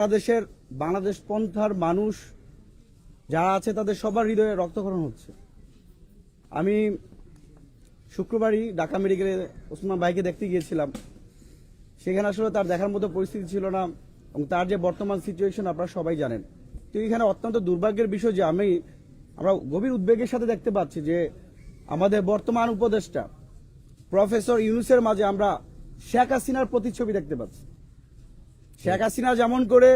বাংলাদেশের, বাংলাদেশ পন্থার মানুষ যারা আছে তাদের সবার হৃদয়ে রক্তক্ষরণ হচ্ছে। আমি শুক্রবারই ঢাকা মেডিকেলে ওসমান ভাইকে দেখতে গিয়েছিলাম। সেখানে আসলে তার দেখার মতো পরিস্থিতি ছিল না এবং তার যে বর্তমান সিচুয়েশন আপনারা সবাই জানেন। তো এখানে অত্যন্ত দুর্ভাগ্যের বিষয় যে আমি, আমরা গভীর উদ্বেগের সাথে দেখতে পাচ্ছি যে আমাদের বর্তমান উপদেষ্টা, প্রফেসর ইউনুসের মাঝে আমরা শেখ হাসিনার প্রতিচ্ছবি দেখতে পাচ্ছি। শেখ হাসিনা যেমন করে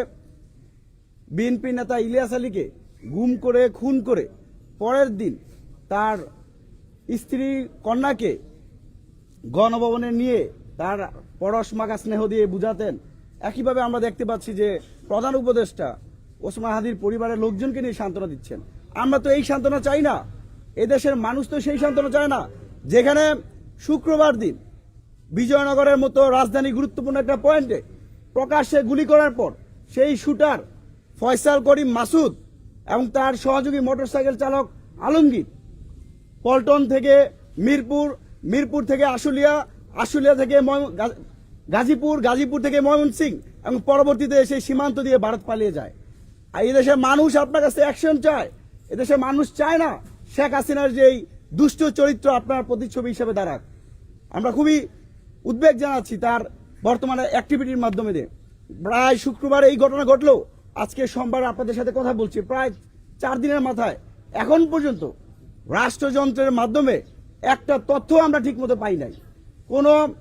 বিএনপি নেতা ইলিয়াস আলীকে গুম করে, খুন করে, পরের দিন তার স্ত্রী কন্যাকে গণভবনে নিয়ে তার পরশ মাখা স্নেহ দিয়ে বুঝাতেন। একইভাবে আমরা দেখতে পাচ্ছি যে প্রধান উপদেষ্টা ওসমান হাদির পরিবারের লোকজনকে নিয়ে সান্ত্বনা দিচ্ছেন। আমরা তো এই সান্ত্বনা চাই না। এদেশের মানুষ তো সেই সান্ত্বনা চায় না। যেখানে শুক্রবার দিন বিজয়নগরের মতো রাজধানী গুরুত্বপূর্ণ একটা পয়েন্টে প্রকাশ্যে গুলি করার পর সেই শুটার ফয়সাল করিম মাসুদ এবং তার সহযোগী মোটরসাইকেল চালক আলমগীর পল্টন থেকে মিরপুর মিরপুর থেকে আশুলিয়া আশুলিয়া থেকে গাজীপুর গাজীপুর থেকে ময়মনসিং এবং পরবর্তীতে সেই সীমান্ত দিয়ে ভারত পালিয়ে যায়। আর এই দেশের মানুষ আপনার কাছে অ্যাকশন চায়। এদেশের মানুষ চায় না শেখ হাসিনার যেই দুষ্ট চরিত্র আপনার প্রতিচ্ছবি হিসেবে দাঁড়াক। আমরা খুবই উদ্বেগ জানাচ্ছি তার বর্তমানে অ্যাক্টিভিটির মাধ্যমে প্রায় শুক্রবার এই ঘটনা ঘটলো। আজকে সোমবার আপনাদের সাথে কথা বলছি। প্রায় চার দিনের মাথায়। এখন পর্যন্ত রাষ্ট্রযন্ত্রের মাধ্যমে একটা তথ্য আমরা ঠিকমতো পাই নাই। কোনো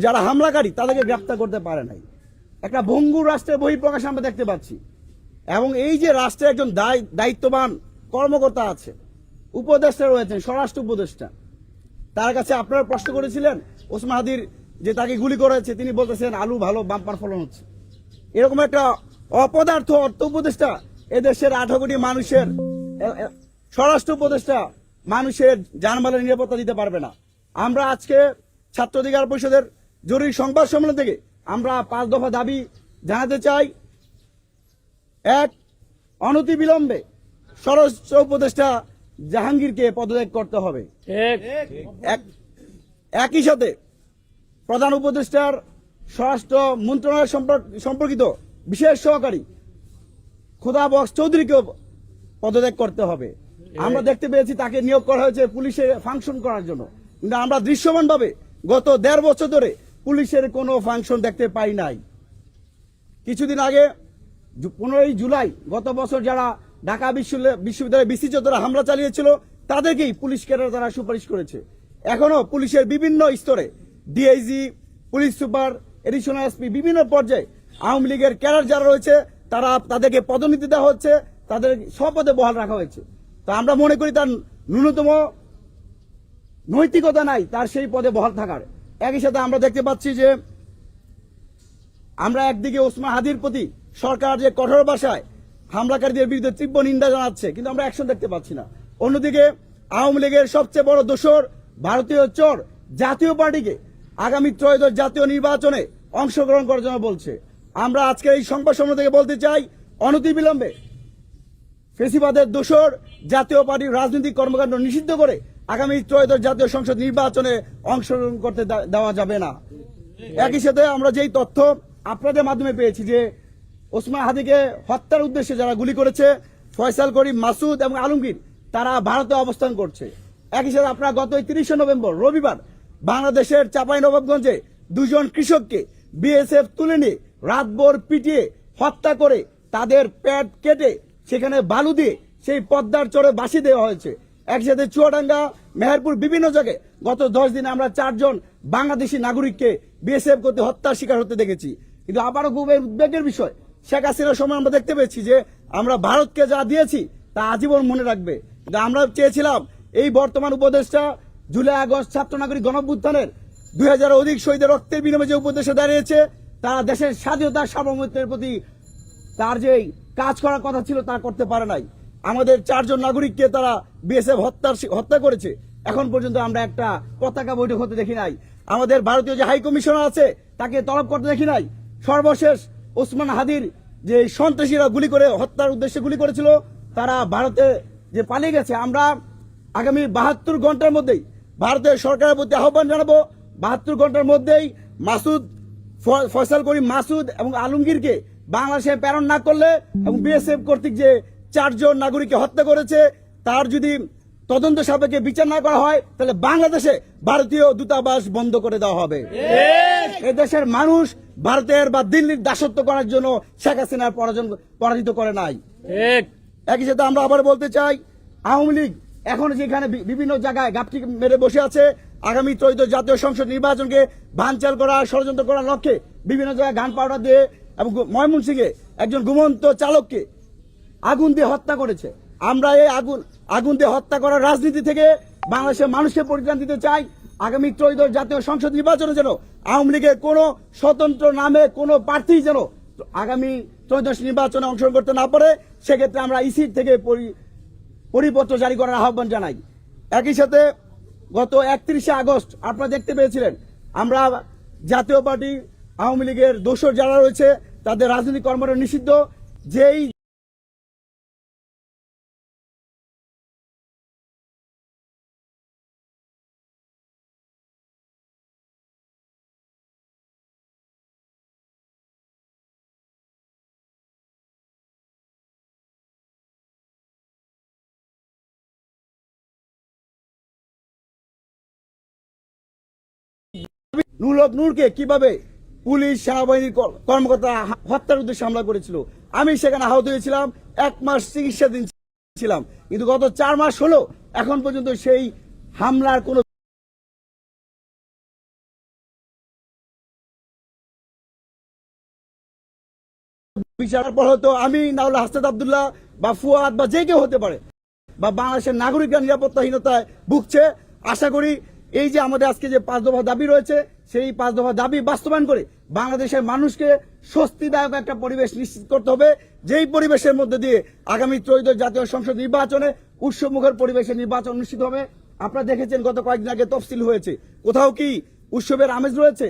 যারা হামলাকারী, তাদেরকে গ্রেপ্তার করতে পারে নাই। একটা ভঙ্গুর রাষ্ট্রের বহিঃপ্রকাশ আমরা দেখতে পাচ্ছি। এবং এই যে রাষ্ট্রে একজন দায়- দায়িত্ববান কর্মকর্তা আছে, উপদেষ্টা রয়েছেন, স্বরাষ্ট্র উপদেষ্টা। তার কাছে আপনারা প্রশ্ন করেছিলেন, ওসমান হাদির যে তাকে গুলি করেছে তিনি বলতেছেন আলু ভালো বাম্পার ফলন হচ্ছে। এরকম একটা অপদার্থ অর্থ উপদেষ্টা এদেশের আঠারো কোটি মানুষের স্বরাষ্ট্র উপদেষ্টা মানুষের জানমালের নিরাপত্তা দিতে পারবে না। আমরা আজকে ছাত্র অধিকার পরিষদের জরুরি সংবাদ সম্মেলন থেকে আমরা পাঁচ দফা দাবি জানাতে চাই। এক অনতিবিলম্বে স্বরাষ্ট্র উপদেষ্টা জাহাঙ্গীরকে পদত্যাগ করতে হবে। এক- একই সাথে প্রধান উপদেষ্টার স্বরাষ্ট্র মন্ত্রণালয় সম্পর্ক- সম্পর্কিত বিশেষ সহকারী খোদা বক্স চৌধুরীকেও পদত্যাগ করতে হবে। আমরা দেখতে পেয়েছি তাকে নিয়োগ করা হয়েছে পুলিশে ফাংশন করার জন্য। কিন্তু আমরা দৃশ্যমানভাবে গত দেড় বছর ধরে পুলিশের কোনো ফাংশন দেখতে পাই নাই। কিছুদিন আগে পনেরোই জুলাই গত বছর যারা ঢাকা বিশ্ববিদ্যালয়- বিশ্ববিদ্যালয়ে বিসি চোদ্দরা হামলা চালিয়েছিল তাদেরকেই পুলিশ ক্যাডার তারা সুপারিশ করেছে। এখনও পুলিশের বিভিন্ন স্তরে DIG police super additional SP বিভিন্ন পর্যায়ে আওয়ামী লীগের ক্যাডার যারা রয়েছে, তারা তাদেরকে পদোন্নতি দেওয়া হচ্ছে, তাদের স্বপদে বহাল রাখা হয়েছে। তো আমরা মনে করি তার ন্যূনতম নৈতিকতা নাই, তার সেই পদে বহাল থাকার। একই সাথে আমরা দেখতে পাচ্ছি যে আমরা একদিকে ওসমান হাদির প্রতি সরকার যে কঠোর ভাষায় হামলাকারীদের বিরুদ্ধে তীব্র নিন্দা জানাচ্ছে, কিন্তু আমরা অ্যাকশন দেখতে পাচ্ছি না। অন্যদিকে আওয়ামী লীগের সবচেয়ে বড় দোষর ভারতীয় চর জাতীয় পার্টিকে আগামী ত্রয়োদশ জাতীয় নির্বাচনে অংশগ্রহণ করার জন্য বলছে। আমরা আজকে এই সংবাদ সম্মেলন থেকে বলতে চাই, অনতিবিলম্বে ফেসিবাদের দোসর জাতীয় পার্টির রাজনৈতিক কর্মকাণ্ড নিষিদ্ধ করে আগামী ত্রয়োদশ জাতীয় সংসদ নির্বাচনে অংশগ্রহণ করতে দেওয়া যাবে না। একই সাথে আমরা যেই তথ্য আপনাদের মাধ্যমে পেয়েছি যে ওসমান হাদিকে হত্যার উদ্দেশ্যে যারা গুলি করেছে, ফয়সাল করিম, মাসুদ এবং আলমগীর, তারা ভারতে অবস্থান করছে। একই সাথে আপনারা গত তিরিশে নভেম্বর, রবিবার বাংলাদেশের চাপাই নবাবগঞ্জে দুজন কৃষককে বিএসএফ তুলে নিয়ে রাতভর পিটিয়ে হত্যা করে তাদের পেট কেটে সেখানে বালু দিয়ে সেই পদ্মার চরে বাসি দেওয়া হয়েছে। একসাথে চুয়াডাঙ্গা, মেহেরপুর বিভিন্ন জায়গায় গত দশ দিনে আমরা চারজন বাংলাদেশি নাগরিককে বিএসএফ করতে হত্যার শিকার হতে দেখেছি। কিন্তু আবারও খুব উদ্বেগের বিষয়, শেখ হাসিনার সময় আমরা দেখতে পেয়েছি যে আমরা ভারতকে যা দিয়েছি তা আজীবন মনে রাখবে। আমরা চেয়েছিলাম, এই বর্তমান উপদেশটা জুলাই, আগস্ট ছাত্র নাগরিক গণভ্যুত্থানের দুই হাজার অধিক শহীদের রক্তের বিনিময়ে যে উপদেশে দাঁড়িয়েছে, তারা দেশের স্বাধীনতা সার্বভৌমত্বের প্রতি তার যে কাজ করার কথা ছিল তা করতে পারে নাই। আমাদের চারজন নাগরিককে তারা বিএসএফ হত্যার হত্যা করেছে। এখন পর্যন্ত আমরা একটা পতাকা বৈঠক হতে দেখি নাই। আমাদের ভারতীয় যে হাই কমিশনার আছে, তাকে তলব করতে দেখি নাই। সর্বশেষ ওসমান হাদির যে সন্ত্রাসীরা গুলি করে, হত্যার উদ্দেশ্যে গুলি করেছিল, তারা ভারতে যে পালিয়ে গেছে, আমরা আগামী বাহাত্তর ঘণ্টার মধ্যেই ভারতের সরকারের প্রতি আহ্বান জানাব। বাহাত্তর ঘণ্টার মধ্যেই মাসুদ ফয়সাল করিম মাসুদ এবং আলমগীরকে বাংলাদেশে প্রেরণ না করলে এবং বিএসএফ কর্তৃক যে চারজন নাগরিককে হত্যা করেছে তার যদি তদন্ত সাপেক্ষে বিচার না করা হয় তাহলে বাংলাদেশে ভারতীয় দূতাবাস বন্ধ করে দেওয়া হবে। এদেশের মানুষ ভারতের বা দিল্লির দাসত্ব করার জন্য শেখ হাসিনার পরাজিত করে নাই। একই সাথে আমরা আবার বলতে চাই আওয়ামী লীগ এখন যেখানে বিভিন্ন জায়গায় গাপটি মেরে বসে আছে, আগামী ত্রয়োদশ জাতীয় সংসদ নির্বাচনকে ভাঙচাল করা, ষড়যন্ত্র করার লক্ষ্যে বিভিন্ন জায়গায় গান পাউডার দিয়ে এবং ময়মনসিংহে একজন ঘুমন্ত চালককে আগুন দিয়ে হত্যা করেছে। আমরা এই আগুন আগুন দিয়ে হত্যা করার রাজনীতি থেকে বাংলাদেশের মানুষকে পরিত্রাণ দিতে চাই। আগামী ত্রয়োদশ জাতীয় সংসদ নির্বাচনে যেন আওয়ামী লীগের কোনো স্বতন্ত্র নামে কোনো প্রার্থী যেন আগামী ত্রয়োদশ নির্বাচনে অংশগ্রহণ করতে না পারে, সেক্ষেত্রে আমরা ইসির থেকে পরিপত্র জারি করার আহ্বান জানাই। একই সাথে গত একত্রিশে আগস্ট আপনারা দেখতে পেয়েছিলেন, আমরা জাতীয় পার্টি, আওয়ামী লীগের দোষর যারা রয়েছে, তাদের রাজনৈতিক কর্মটা নিষিদ্ধ। যেই নুর হক নূরকে কীভাবে পুলিশ, সেনাবাহিনীর কর্মকর্তা হত্যার উদ্দেশ্যে হামলা করেছিল? আমি সেখানে আহত হয়েছিলাম, এক মাস চিকিৎসাধীন ছিলাম। কিন্তু গত চার মাস হলো, এখন পর্যন্ত সেই হামলার কোনো বিচার পর হয়তো আমি, না হলে হাসনাত আবদুল্লাহ বা ফুয়াদ বা যে কেউ হতে পারে, বা বাংলাদেশের নাগরিকরা নিরাপত্তাহীনতায় ভুগছে। আশা করি এই যে আমাদের আজকে যে পাঁচ দফা দাবি রয়েছে, সেই পাঁচ দফা দাবি বাস্তবায়ন করে বাংলাদেশের মানুষকে স্বস্তিদায়ক একটা পরিবেশ নিশ্চিত করতে হবে। যেই পরিবেশের মধ্যে দিয়ে আগামী ত্রয়োদশ জাতীয় সংসদ নির্বাচনে উৎসবমুখর পরিবেশে নির্বাচন অনুষ্ঠিত হবে, আপনারা দেখেছেন গত কয়েকদিন আগে তফসিল হয়েছে। কোথাও কি উৎসবের আমেজ রয়েছে?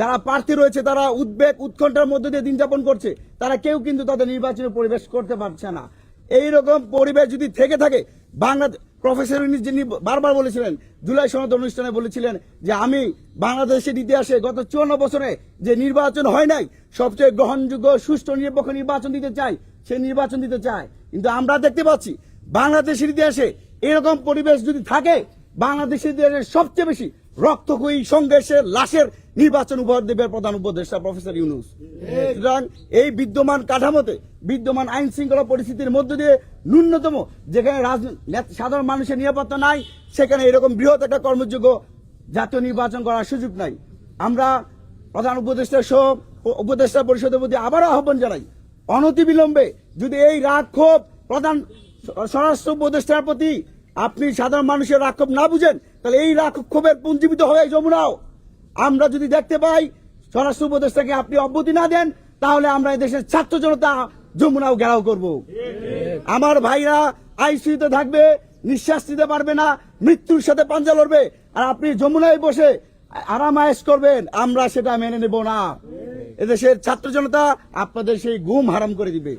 যারা প্রার্থী রয়েছে, তারা উদ্বেগ, উৎকণ্ঠার মধ্যে দিয়ে দিন যাপন করছে, তারা কেউ কিন্তু তাদের নির্বাচনী পরিবেশ করতে পারছে না। এই রকম পরিবেশ যদি থেকে থাকে বাংলাদেশ প্রফেসর ইউনিস যিনি বারবার বলেছিলেন, জুলাই সনদ অনুষ্ঠানে বলেছিলেন যে আমি বাংলাদেশের ইতিহাসে গত চুয়ান্ন বছরে যে নির্বাচন হয় নাই, সবচেয়ে গ্রহণযোগ্য সুষ্ঠু নিরপেক্ষ নির্বাচন দিতে চাই সে নির্বাচন দিতে চায় কিন্তু আমরা দেখতে পাচ্ছি, বাংলাদেশের ইতিহাসে এরকম পরিবেশ যদি থাকে, বাংলাদেশের ইতিহাসে সবচেয়ে বেশি রক্তক্ষয়ী সংঘর্ষের লাশের নির্বাচন উপহার দেবে প্রধান উপদেষ্টা প্রফেসর ইউনুস। সুতরাং এই বিদ্যমান কাঠামোতে, বিদ্যমান আইন শৃঙ্খলা পরিস্থিতির মধ্য দিয়ে ন্যূনতম, যেখানে সাধারণ মানুষের নিরাপত্তা নাই, সেখানে এরকম বৃহৎ একটা কর্মযোগ্য জাতীয় নির্বাচন করার সুযোগ নাই। আমরা প্রধান উপদেষ্টা সহ উপদেষ্টা পরিষদের প্রতি আবারও আহ্বান জানাই, অনতিবিলম্বে যদি এই রাগ ক্ষোভ প্রধান স্বরাষ্ট্র উপদেষ্টার প্রতি আপনি সাধারণ মানুষের রাগ ক্ষোভ না বুঝেন তাহলে এই রাগ ক্ষোভের পুঞ্জীবিত হয়ে যমুনাও। আমরা যদি দেখতে পাই, স্বরাষ্ট্র উপদেষ্টাকে আপনি অব্যাহতি না দেন, তাহলে আমরা দেশের ছাত্র জনতা যমুনাও ঘেরাও করব। আমার ভাইরা আইসিইউতে থাকবে, নিঃশ্বাস নিতে পারবে না, মৃত্যুর সাথে পাঞ্জা লড়বে। আর আপনি যমুনায় বসে আরাম আয়েস করবেন, আমরা সেটা মেনে নেব না। এদেশের ছাত্র জনতা আপনাদের সেই ঘুম হারাম করে দিবে।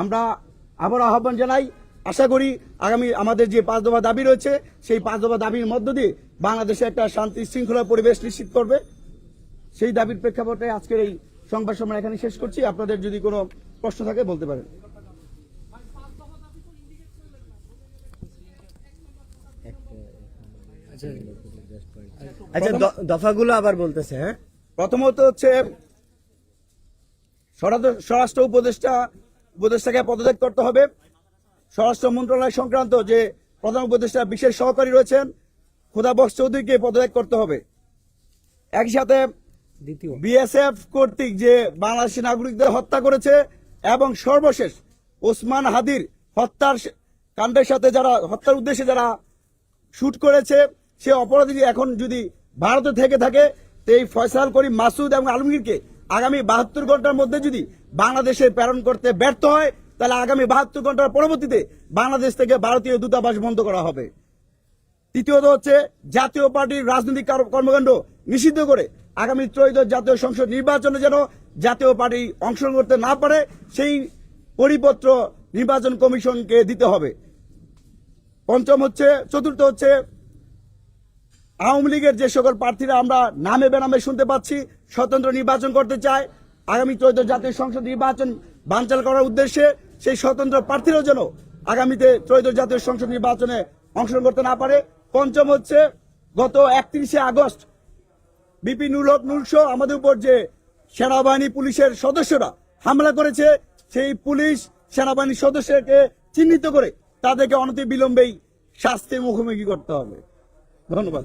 আমরা আবার আহ্বান জানাই আশা করি আগামী আমাদের যে পাঁচ দফা দাবি রয়েছে সেই পাঁচ দফা দাবির মধ্য দিয়ে বাংলাদেশে একটা শান্তি শৃঙ্খলা পরিবেশ নিশ্চিত করবে। সেই দাবির প্রেক্ষাপটে আজকের এই সংবাদ সম্মেলন এখানে শেষ করছি। আপনাদের যদি কোনো প্রশ্ন থাকে বলতে পারেন। আচ্ছা দ- দফাগুলো আবার বলতেছে হ্যাঁ? প্রথমত হচ্ছে স্বরাষ্ট্র উপদেষ্টা উপদেষ্টাকে পদত্যাগ করতে হবে। স্বরাষ্ট্র মন্ত্রণালয় সংক্রান্ত যে প্রধান উপদেষ্টা বিশেষ সহকারী রয়েছেন খুদাবক্স চৌধুরীকে পদত্যাগ করতে হবে। একই সাথে বিএসএফ কর্তৃক যে বাংলাদেশি নাগরিকদের হত্যা করেছে এবং সর্বশেষ ওসমান হাদির হত্যার কাণ্ডের সাথে যারা হত্যার উদ্দেশ্যে যারা শুট করেছে সে অপরাধী এখন যদি ভারতে থেকে থাকে তো এই ফয়সাল করিম মাসুদ এবং আলমগীরকে আগামী বাহাত্তর ঘণ্টার মধ্যে যদি বাংলাদেশে প্রেরণ করতে ব্যর্থ হয় তাহলে আগামী বাহাত্তর ঘণ্টার পরবর্তীতে বাংলাদেশ থেকে ভারতীয় দূতাবাস বন্ধ করা হবে। তৃতীয়ত হচ্ছে, জাতীয় পার্টির রাজনৈতিক কর্মকাণ্ড নিষিদ্ধ করে আগামী ত্রয়োদশ জাতীয় সংসদ নির্বাচনে যেন জাতীয় পার্টি অংশগ্রহণ করতে না পারে, সেই পরিপত্র নির্বাচন কমিশনকে দিতে হবে। পঞ্চম হচ্ছে, চতুর্থ হচ্ছে, আওয়ামী লীগের যে সকল প্রার্থীরা আমরা নামে বেনামে শুনতে পাচ্ছি, স্বতন্ত্র নির্বাচন করতে চায়, আগামী ত্রয়োদশ জাতীয় সংসদ নির্বাচন বানচাল করার উদ্দেশ্যে সেই স্বতন্ত্র প্রার্থীরাও যেন আগামীতে ত্রয়োদশ জাতীয় সংসদ নির্বাচনে অংশগ্রহণ করতে না পারে। পঞ্চম হচ্ছে গত একত্রিশে আগস্ট বিপিন নুল হক আমাদের উপর যে সেনাবাহিনী পুলিশের সদস্যরা হামলা করেছে, সেই পুলিশ সেনাবাহিনীর সদস্যকে চিহ্নিত করে তাদেরকে অনতি বিলম্বেই শাস্তির মুখোমুখি করতে হবে। ধন্যবাদ।